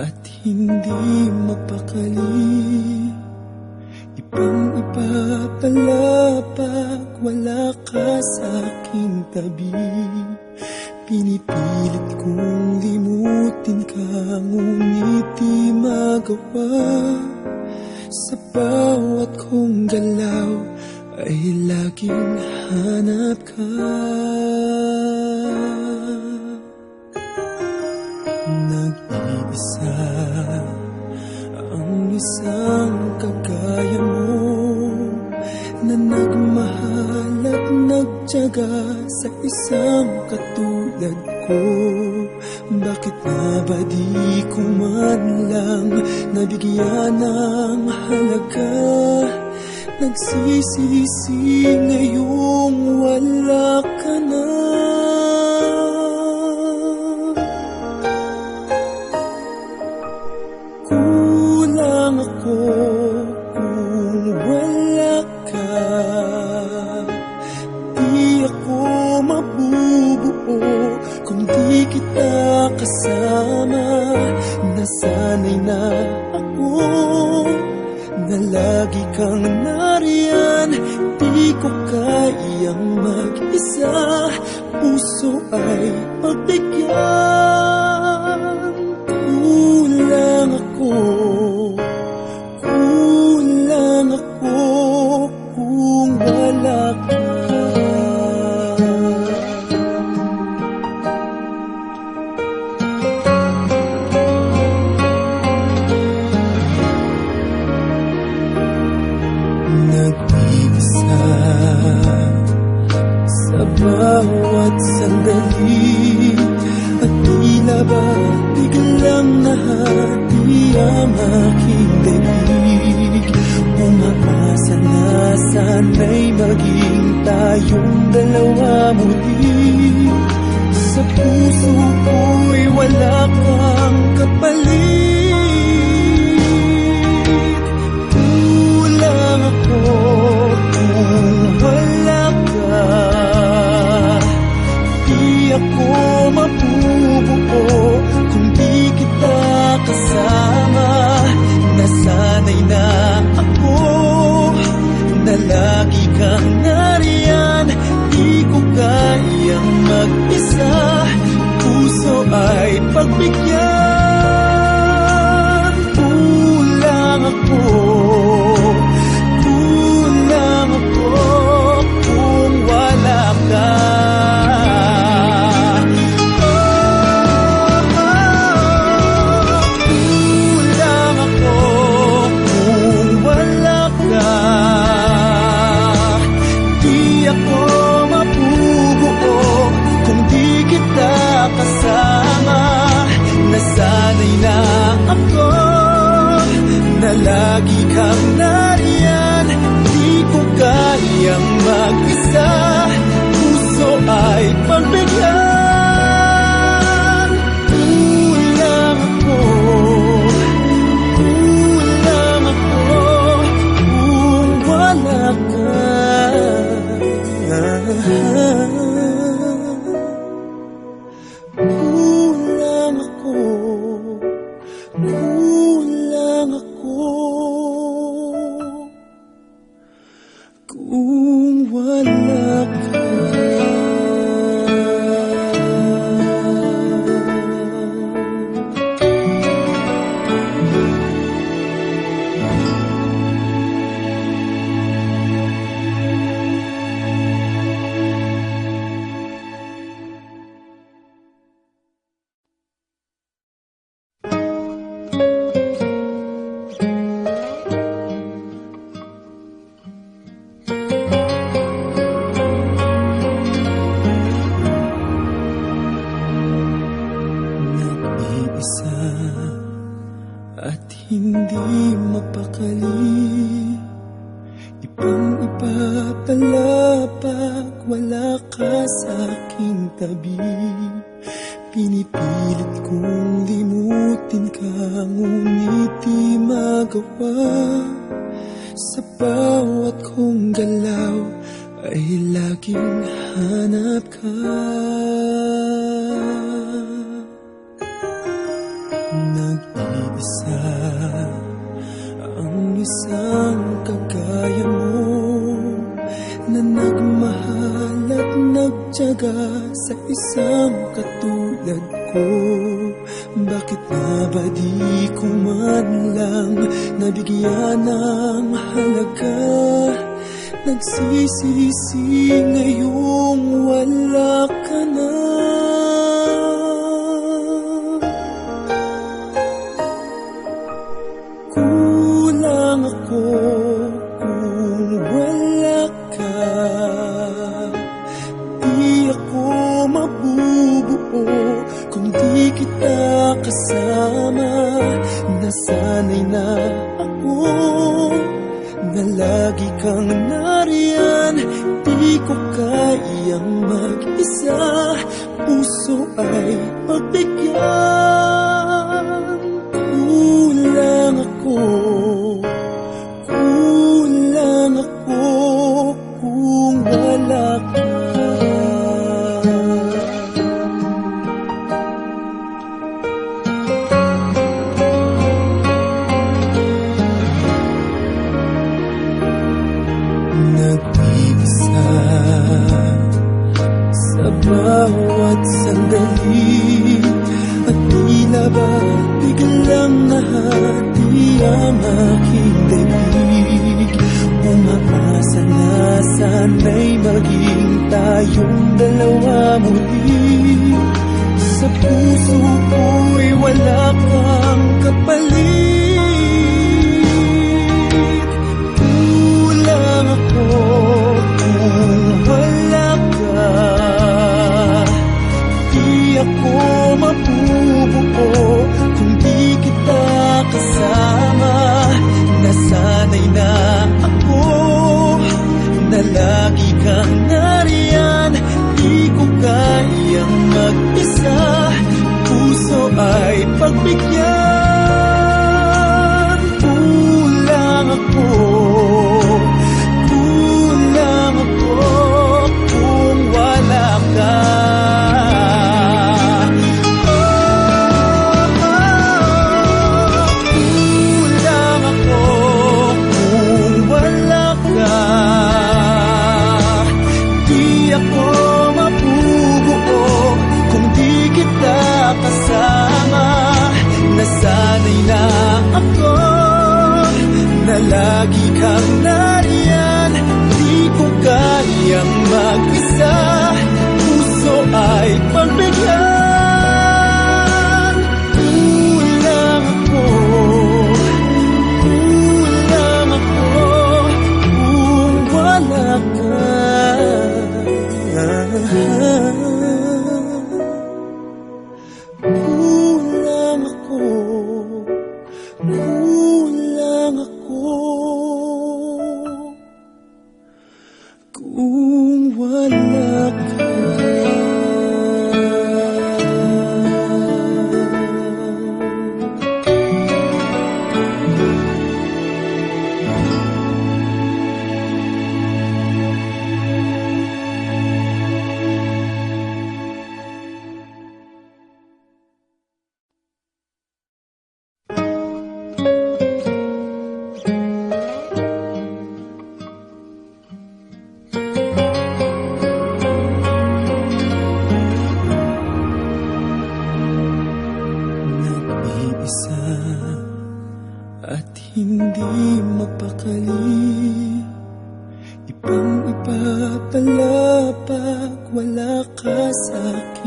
At hindi mapakali. Ibang iba pala pag wala ka sa aking tabi Pinipilit kong limutin ka Ngunit di magawa. Sa bawat kong galaw Ay laging hanap ka. Nag-iisa ang isang kagaya mo nagmahal at nagtyaga sa isang katulad ko. Bakit nga ba di ko man lang nabigyan ng halaga? Nagsisisi ngayong wala ka kita kasama Nasanay na ako na lagi kang nariyan. Di ko kayang mag-isa Puso ay pagbigyan sandali At tila ba biglang nahati ang aking daig? Umaasa na sana'y maging tayong dalawa muli? Sa puso ko'y wala kang kapalit Puso ay pagbigyan lagi kang nariyan Kung Nag-iisa at hindi mapakali. Ibang iba pala wala ka sa aking tabi. Pinipilit kong limutin ngunit di magawa. Sa bawat kong galaw ay laging hanap ka isang kagaya mo Na nagmahal at nagtyaga sa isang katulad ko. Bakit nga ba di ko man lang nabigyan ng halaga? Nagsisisi ngayong wala ka na mabubuo kung di kita kasama Nasanay na ako na lagi kang nariyan Di ko kayang mag-isa. Puso ay pagbigyan nahati ang aking daig Umaasa na sana'y maging tayong dalawa muli. Sa puso ko'y wala kang kapalit lagi kang nariyan. Di ko kayang mag-isa. Puso ay pagbigyan